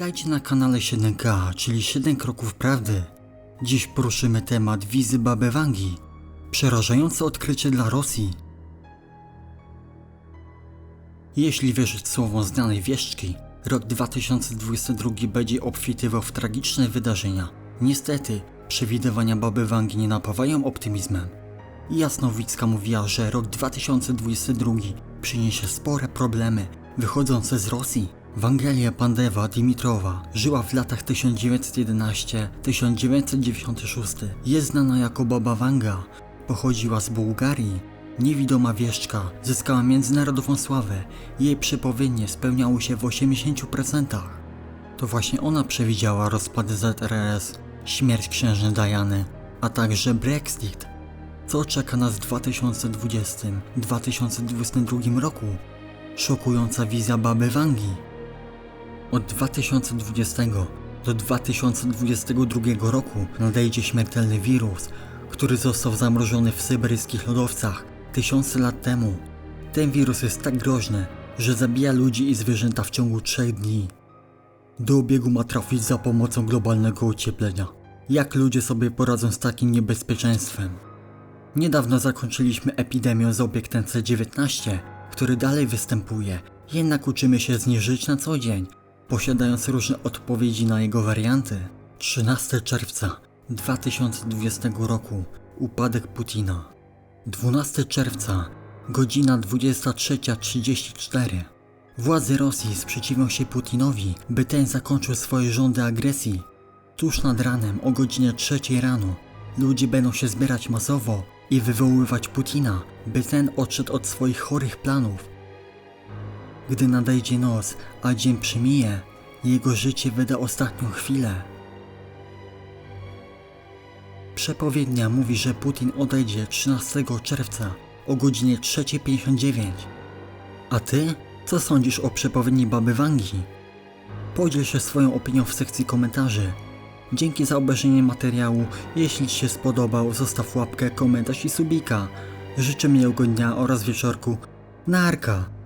Witajcie na kanale 7K, czyli 7 kroków prawdy. Dziś poruszymy temat wizy Baby Wangi. Przerażające odkrycie dla Rosji. Jeśli wierzyć słowom znanej wieszczki, rok 2022 będzie obfitywał w tragiczne wydarzenia. Niestety, przewidywania Baby Wangi nie napawają optymizmem. Jasnowicka mówiła, że rok 2022 przyniesie spore problemy wychodzące z Rosji. Wangelia Pandewa Dimitrowa żyła w latach 1911-1996. Jest znana jako Baba Wanga. Pochodziła z Bułgarii. Niewidoma wieszczka zyskała międzynarodową sławę. Jej przepowiednie spełniały się w 80%. To właśnie ona przewidziała rozpad ZRS, śmierć księżny Diany, a także Brexit. Co czeka nas w 2020-2022 roku? Szokująca wizja Baby Wangi. Od 2020 do 2022 roku nadejdzie śmiertelny wirus, który został zamrożony w syberyjskich lodowcach tysiące lat temu. Ten wirus jest tak groźny, że zabija ludzi i zwierzęta w ciągu 3 dni. Do obiegu ma trafić za pomocą globalnego ocieplenia. Jak ludzie sobie poradzą z takim niebezpieczeństwem? Niedawno zakończyliśmy epidemię z obiektem C19, który dalej występuje, jednak uczymy się z niej żyć na co dzień, posiadając różne odpowiedzi na jego warianty. 13 czerwca 2020 roku upadek Putina. 12 czerwca godzina 23.34 Władze Rosji sprzeciwią się Putinowi, by ten zakończył swoje rządy agresji. Tuż nad ranem o godzinie 3 rano ludzie będą się zbierać masowo i wywoływać Putina, by ten odszedł od swoich chorych planów. Gdy nadejdzie noc, a dzień przemije, jego życie wyda ostatnią chwilę. Przepowiednia mówi, że Putin odejdzie 13 czerwca o godzinie 3.59. A ty? Co sądzisz o przepowiedni Baby Wangi? Podziel się swoją opinią w sekcji komentarzy. Dzięki za obejrzenie materiału. Jeśli Ci się spodobał, zostaw łapkę, komentarz i subika. Życzę miłego dnia oraz wieczorku. Narka!